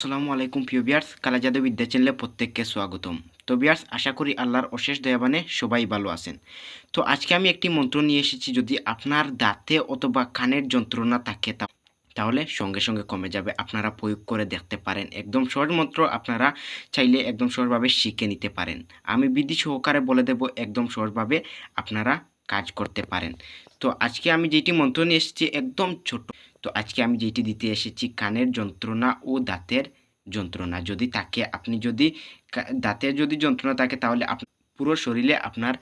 আসসালামু আলাইকুম প্রিয় বিয়ার্স কালাজাদু বিদ্যা চ্যানেলে প্রত্যেককে স্বাগতম। তো বিয়ার্স আশা করি আল্লাহর অশেষ দয়াবানে সবাই ভালো আছেন। তো আজকে আমি একটি মন্ত্র নিয়ে এসেছি, যদি আপনার দাঁতে অথবা কানের যন্ত্রণা থাকে তাহলে সঙ্গে সঙ্গে কমে যাবে, আপনারা প্রয়োগ করে দেখতে পারেন। একদম সহজ মন্ত্র, আপনারা চাইলে একদম সহজভাবে শিখে নিতে পারেন। আমি বিধি সহকারে বলে দেব, একদম সহজভাবে আপনারা কাজ করতে পারেন। তো আজকে আমি যেটি মন্ত্র নিয়ে এসেছি, একদম ছোট তো আজকে আমি যেটি দিতে এসেছি কানের যন্ত্রণা ও দাঁতের যন্ত্রণা। যদি তাকে আপনি যদি দাঁতের যদি যন্ত্রণা থাকে তাহলে পুরো শরীরে আপনার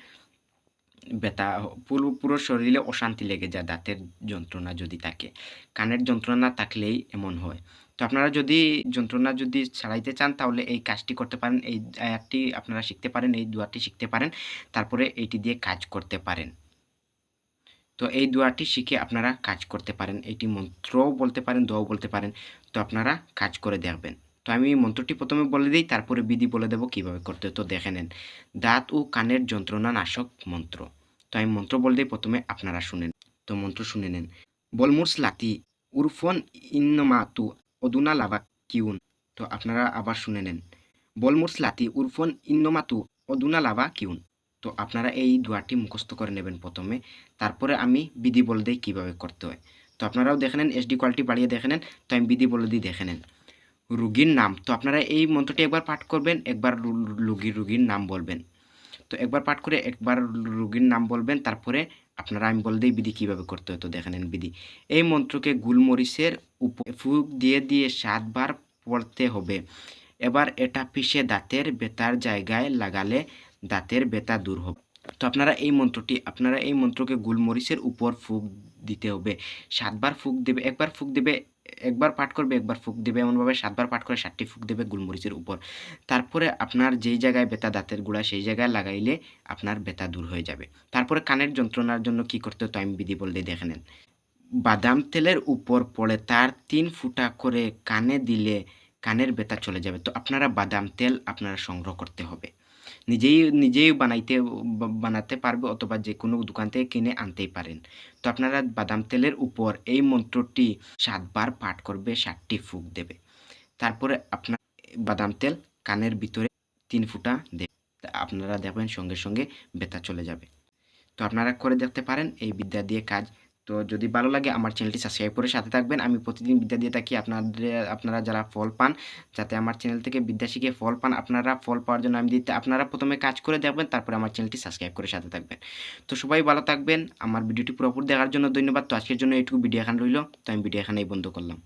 ব্যথা, পুরো পুরো শরীরে অশান্তি লেগে যায় দাঁতের যন্ত্রণা যদি থাকে। কানের যন্ত্রণা থাকলেই এমন হয়। তো আপনারা যদি যন্ত্রণা যদি ছাড়াইতে চান তাহলে এই কাজটি করতে পারেন, এই আয়াতটি আপনারা শিখতে পারেন, এই দুয়ারটি শিখতে পারেন, তারপরে এইটি দিয়ে কাজ করতে পারেন। তো এই দোয়াটি শিখে আপনারা কাজ করতে পারেন। এটি মন্ত্রও বলতে পারেন, দোয়াও বলতে পারেন। তো আপনারা কাজ করে দেখবেন। তো আমি মন্ত্রটি প্রথমে বলে দিই, তারপরে বিধি বলে দেবো কীভাবে করতে। তো দেখে নেন। দাঁত ও কানের যন্ত্রণা নাশক মন্ত্র। তো আমি মন্ত্র বলে দিই, প্রথমে আপনারা শুনেন তো মন্ত্র শুনে নেন। বলমুরস লাতি উরফন ইন্নমাতু অদুনা লাভা কিউন। তো আপনারা আবার শুনে নেন। বলমুরস লাতি উরফন ইন্নমাতু অদুনা লাভা কিউন। তো আপনারা এই দোয়াটি মুখস্থ করে নেবেন প্রথমে। তারপরে আমি বিধি বলে দিই কীভাবে করতে হয়। তো আপনারাও দেখে নেন এসডি কোয়ালিটি বাড়িয়ে দেখে নেন, তো আমি বিধি বলে দিই দেখে নেন। রুগীর নাম, তো আপনারা এই মন্ত্রটি একবার পাঠ করবেন, একবার রুগীর রুগীর নাম বলবেন। তো একবার পাঠ করে একবার রুগীর নাম বলবেন, তারপরে আপনারা আমি বলে দিই বিধি কীভাবে করতে হয়, তো দেখে নেন বিধি। এই মন্ত্রকে গুলমরিচের উপর ফুক দিয়ে দিয়ে সাতবার পড়তে হবে। এবার এটা পিষে দাঁতের বেতার জায়গায় লাগালে দাঁতের ব্যথা দূর হবে। তো আপনারা এই মন্ত্রটি, আপনারা এই মন্ত্রকে গুলমরিচের উপর ফুক দিতে হবে। সাতবার ফুক দেবে, একবার ফুক দেবে, একবার পাঠ করবে, একবার ফুক দেবে। এমনভাবে সাতবার পাঠ করে সাতটি ফুক দেবে গুলমরিচের উপর। তারপরে আপনার যেই জায়গায় ব্যথা দাঁতের গুঁড়া, সেই জায়গায় লাগাইলে আপনার ব্যথা দূর হয়ে যাবে। তারপরে কানের যন্ত্রণার জন্য কি করতে হয় তো আমি বিধি বলতে দেখে নেন। বাদাম তেলের উপর পড়ে তার তিন ফুটা করে কানে দিলে কানের ব্যথা চলে যাবে। তো আপনারা বাদাম তেল আপনারা সংগ্রহ করতে হবে। নিজেই নিজেই বানাইতে বানাতে পারবে অথবা যে কোনো দোকান থেকে কিনে আনতেই পারেন। তো আপনারা বাদাম তেলের উপর এই মন্ত্রটি সাতবার পাঠ করবে, সাতটি ফুক দেবে। তারপরে আপনার বাদাম তেল কানের ভিতরে তিন ফুটা দেবে। আপনারা দেখবেন সঙ্গে সঙ্গে ব্যথা চলে যাবে। তো আপনারা করে দেখতে পারেন, এই বিদ্যা দিয়ে কাজ তো যদি ভালো লাগে আমার চ্যানেলটি সাবস্ক্রাইব করে সাথে থাকবেন। আমি প্রতিদিন বিদ্যা দিয়ে থাকি। আপনাদের, আপনারা যারা ফল পান, যাতে আমার চ্যানেল থেকে বিদ্যা শিখে ফল পান, আপনারা ফল পাওয়ার জন্য আমি দিতে, আপনারা প্রথমে কাজ করে দেখবেন, তারপরে আমার চ্যানেলটি সাবস্ক্রাইব করে সাথে থাকবেন। তো সবাই ভালো থাকবেন। আমার ভিডিওটি পুরোপুরি দেখার জন্য ধন্যবাদ। তো আজকের জন্য এইটুকু ভিডিও এখানে রইল। তো আমি ভিডিও এখানেই বন্ধ করলাম।